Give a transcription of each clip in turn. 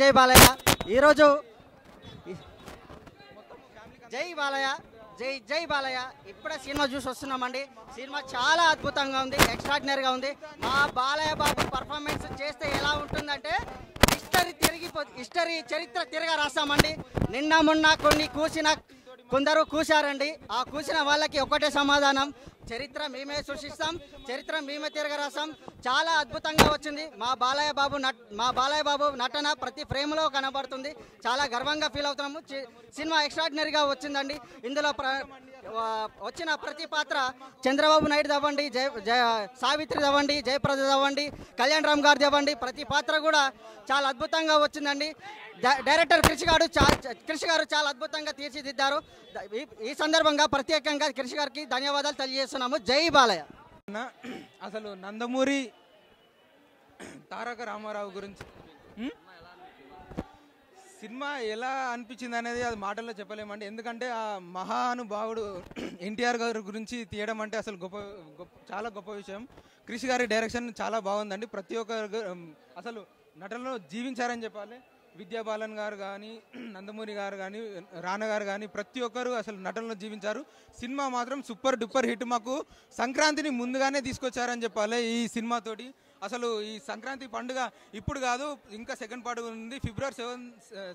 జై బాలయ్య. ఈరోజు జై బాలయ్య జై జై బాలయ్య. ఇప్పుడే సినిమా చూసి వస్తున్నామండి. సినిమా చాలా అద్భుతంగా ఉంది ఎక్స్ట్రాడినరీగా ఉంది. మా బాలయ్య బాబు పర్ఫార్మెన్స్ చేస్తే ఎలా ఉంటుందంటే హిస్టరీ తిరిగిపో హిస్టరీ చరిత్ర తిరగా రాస్తామండి. నిన్న మొన్న కొన్ని కూసిన కొందరు కూశారండి. ఆ కూసిన వాళ్ళకి ఒకటే సమాధానం. చరిత్ర మేమే సృష్టిస్తాం చరిత్ర మేమే తిరగ రాస్తాం చాలా అద్భుతంగా వచ్చింది. మా బాలయ్య బాబు నట్ మా బాలయ్య బాబు నటన ప్రతి ఫ్రేమ్లో కనబడుతుంది. చాలా గర్వంగా ఫీల్ అవుతున్నాము. సినిమా ఎక్స్ట్రాడినరీగా వచ్చిందండి. ఇందులో ప్ర వచ్చిన ప్రతి పాత్ర చంద్రబాబు నాయుడు అవ్వండి జయ జయ సావిత్రి అవ్వండి జయప్రద అవ్వండి కళ్యాణ్ రామ్ గారిది అవ్వండి. ప్రతి పాత్ర కూడా చాలా అద్భుతంగా వచ్చిందండి. డైరెక్టర్ కృషి గారు కృషి గారు చాలా అద్భుతంగా తీర్చిదిద్దారు. ఈ- సందర్భంగా ప్రత్యేకంగా కృషి గారికి ధన్యవాదాలు తెలియజేస్తున్నాము. జై బాలయ్య. అసలు నందమూరి తారక రామారావు గురించి సినిమా ఎలా అనిపించింది అనేది అది మాటల్లో చెప్పలేమండి. ఎందుకంటే ఆ మహానుభావుడు ఎన్టీఆర్ గారి గురించి తీయడం అంటే అసలు గొప్ప గొప్ప చాలా గొప్ప విషయం. కృషి గారి డైరెక్షన్ చాలా బాగుందండి. ప్రతి ఒక్కరు అసలు నటనలో జీవించారని చెప్పాలి. విద్యా బాలన్ గారు కానీ నందమూరి గారు కానీ రానగారు కానీ ప్రతి ఒక్కరు అసలు నటనలో జీవించారు. సినిమా మాత్రం సూపర్ డూపర్ హిట్ మాకు. సంక్రాంతిని ముందుగానే తీసుకొచ్చారని చెప్పాలి ఈ సినిమాతోటి అసలు ఈ సంక్రాంతి పండుగ ఇప్పుడు కాదు ఇంకా సెకండ్ పండుగ ఉంది. ఫిబ్రవరి సెవెన్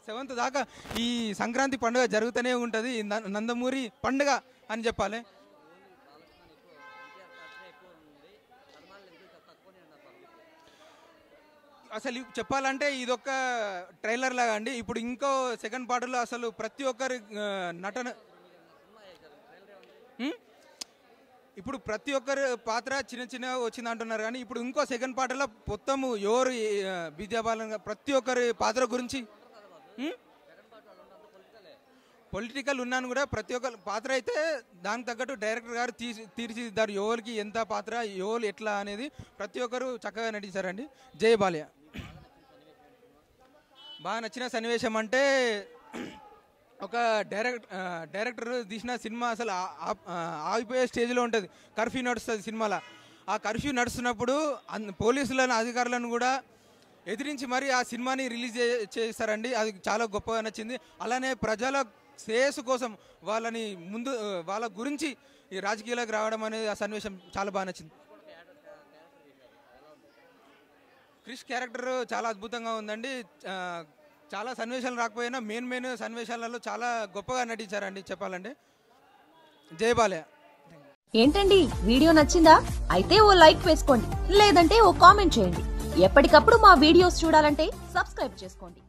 సెవెంత్ దాకా ఈ సంక్రాంతి పండుగ జరుగుతూనే ఉంటుంది. ఈ నందమూరి పండుగ అని చెప్పాలి. అసలు చెప్పాలంటే ఇదొక ట్రైలర్ లాగా అండి. ఇప్పుడు ఇంకో సెకండ్ పార్ట్లో అసలు ప్రతి ఒక్కరి నటన? ఇప్పుడు ప్రతి ఒక్కరి పాత్ర చిన్న చిన్న వచ్చింది అంటున్నారు కానీ ఇప్పుడు ఇంకో సెకండ్ పార్ట్లో మొత్తం ఎవరు విద్యాబాలన్ ప్రతి ఒక్కరి పాత్ర గురించి? పొలిటికల్ ఉన్నాను కూడా ప్రతి ఒక్క పాత్ర అయితే దానికి తగ్గట్టు డైరెక్టర్ గారు తీర్చి తీర్చిదిద్దారు. ఎవరికి ఎంత పాత్ర ఎవరు ఎట్లా అనేది ప్రతి ఒక్కరు చక్కగా నటించారండి. జై బాలయ్య. బాగా నచ్చిన సన్నివేశం అంటే ఒక డైరెక్ట్ డైరెక్టర్ తీసిన సినిమా అసలు ఆగిపోయే స్టేజ్లో ఉంటుంది. కర్ఫ్యూ నడుస్తుంది సినిమాలో. ఆ కర్ఫ్యూ నడుస్తున్నప్పుడు అన్- పోలీసులను అధికారులను కూడా ఎదిరించి మరి ఆ సినిమాని రిలీజ్ చేస్తారండి. అది చాలా గొప్పగా నచ్చింది. అలానే ప్రజల శ్రేయస్సు కోసం వాళ్ళని ముందు వాళ్ళ గురించి ఈ రాజకీయాలకు రావడం అనేది ఆ సన్నివేశం చాలా బాగా నచ్చింది. క్రిష్ క్యారెక్టర్ చాలా అద్భుతంగా ఉందండి. చాలా సన్నివేశాలు రాకపోయినా మెయిన్ మెయిన్ సన్నివేశాలలో చాలా గొప్పగా నటించారండి చెప్పాలంటే. జయబాలయ ఏంటండి? వీడియో నచ్చిందా? అయితే ఓ లైక్ వేసుకోండి. లేదంటే ఓ కామెంట్ చేయండి. ఎప్పటికప్పుడు మా వీడియోస్ చూడాలంటే సబ్స్క్రైబ్ చేసుకోండి.